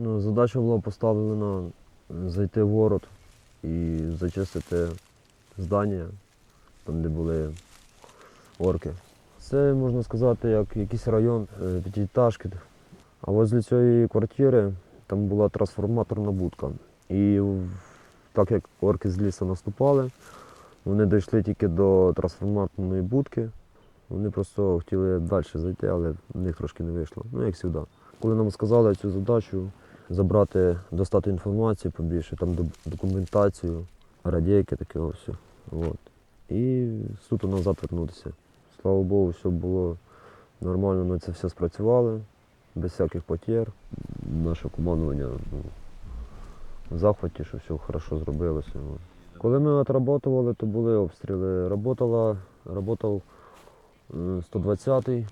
Ну, задача була поставлена е, зайти в город і зачистити здання, там, де були орки. Це можна сказати, як якийсь район е, п'ятиэтажки. А возле цієї квартири там була трансформаторна будка. І так як орки з лісу наступали, вони дійшли тільки до трансформаторної будки. Вони просто хотіли далі зайти, але в них трошки не вийшло. Ну, як завжди. Коли нам сказали цю задачу забрати, достати інформацію побільше, там документацію, радійки, таке все. От. І суто назад вернутися. Слава Богу, все було нормально, ми це все спрацювали, без всяких потєр. Наше командування ну, в захваті, що все хорошо зробилося. Коли ми отработували, то були обстріли. Работала, работав е, 120-й,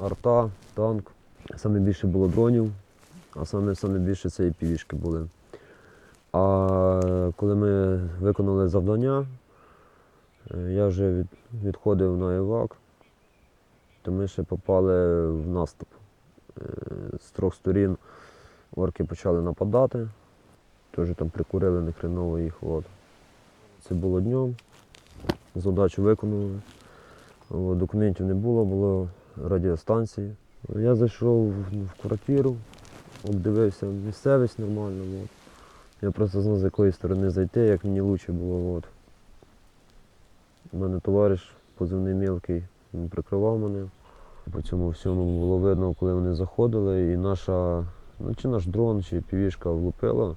арта, танк. Саме більше було дронів, а саме, саме більше це і півішки були. А коли ми виконали завдання, е, я вже від, відходив на івак, то ми ще попали в наступ. Е, З трьох сторін орки почали нападати, теж там прикурили нехреново їх. От. Це було днем, задачу виконали. Документів не було, було радіостанції. Я зайшов в квартиру, обдивився місцевість нормально. От. Я просто знав, з якої сторони зайти, як мені краще було. От. У мене товариш позивний мілкий, він прикривав мене. По цьому всьому було видно, коли вони заходили, і наша, ну чи наш дрон, чи півішка влупила.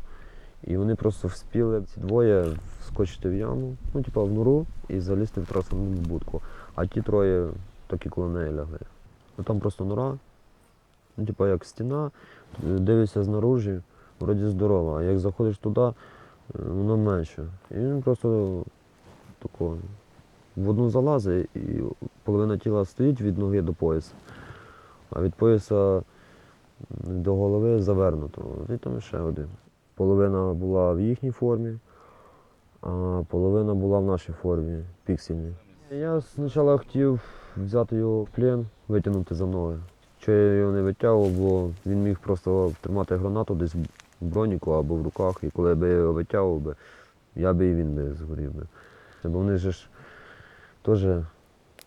І вони просто вспіли ці двоє вскочити в яму, ну, типа в нору і залізти в трансформну будку. А ті троє так і коло неї лягли. Ну там просто нора, ну, типа як стіна, е, дивишся знаружі, вроді здорова, а як заходиш туди, е, воно менше. І він просто тако в одну залазить і половина тіла стоїть від ноги до пояса, а від пояса до голови завернуто. І там ще один. Половина була в їхній формі, а половина була в нашій формі, піксельній. Я спочатку хотів взяти його в плен, витягнути за ноги. Що я його не витягував, бо він міг просто тримати гранату десь в броніку або в руках, і коли б я його витягував, би, я би і він би згорів би. Бо вони ж теж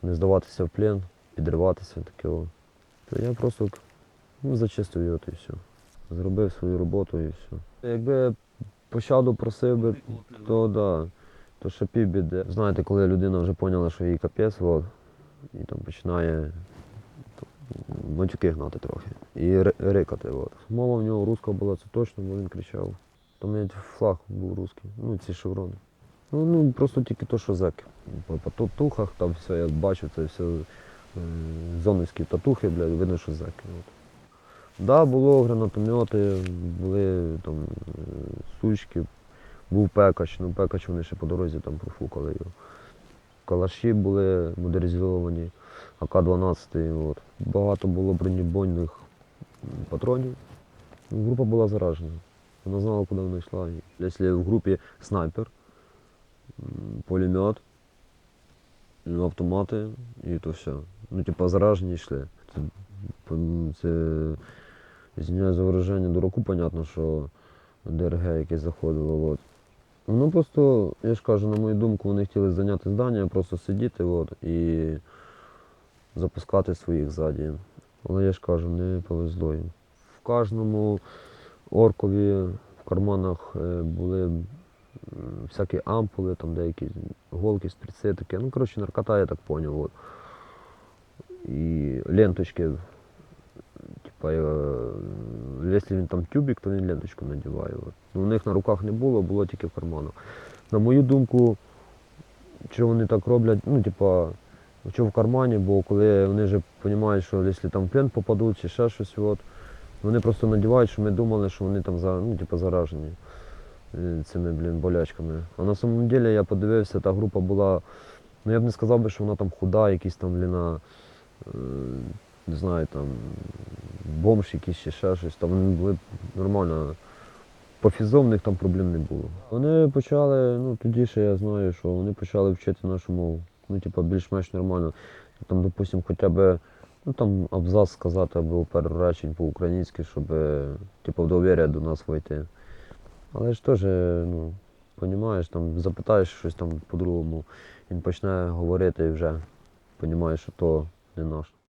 не здаватися в плен, підриватися таке. То я просто ну, зачистив його і все. Зробив свою роботу і все. Якби пощаду просив би, то да, то ще півбіди. Знаєте, коли людина вже поняла, що їй капець, от, і там починає матюки гнати трохи. І ри- рикати. От. Мова в нього руська була, це точно, бо він кричав. Там навіть флаг був русський, ну ці шеврони. Ну, ну просто тільки то, що зеки. По, по татухах там все, я бачу, це все е, зоновські татухи, блядь, видно, що зеки. От. Да, було гранатомети, були там е, сучки, був пекач, ну пекач вони ще по дорозі там профукали його. Калаші були модернізовані, АК-12. От. Багато було бронебойних патронів. Ну, Група була заражена. Вона знала, куди вона йшла. Якщо в групі снайпер, пулемет, ну, автомати і то все. Ну, типа заражені йшли. Це, це Извиняюсь за вираження дураку, понятно, що ДРГ якесь заходило. От. Ну просто, я ж кажу, на мою думку, вони хотіли зайняти здання, просто сидіти от, і запускати своїх ззаді. Але я ж кажу, не повезло їм. В кожному оркові в карманах е, були всякі ампули, там деякі голки, шприци таке. Ну, коротше, наркота, я так зрозумів. І ленточки Типа, е, якщо він там тюбик, то він ленточку надіває. От. Ну, у них на руках не було, було тільки в карманах. На мою думку, що вони так роблять, ну, типа, що в кармані, бо коли вони вже розуміють, що якщо там в плен попадуть чи ще щось, от, вони просто надівають, що ми думали, що вони там ну, типа, заражені е, цими блін, болячками. А на самом деле я подивився, та група була, ну я б не сказав би, що вона там худа, якісь там бліна, е, не знаю, там бомж якийсь чи ще щось, там вони були нормально. По фізом в них там проблем не було. Вони почали, ну тоді ще я знаю, що вони почали вчити нашу мову. Ну, типу, більш-менш нормально. Там, допустимо, хоча б Ну там абзац сказати або пару по-українськи, щоб е, типу в довір'я до нас вийти. Але ж теж, ну, розумієш, там запитаєш щось там по-другому, він почне говорити і вже розумієш, що то не наш.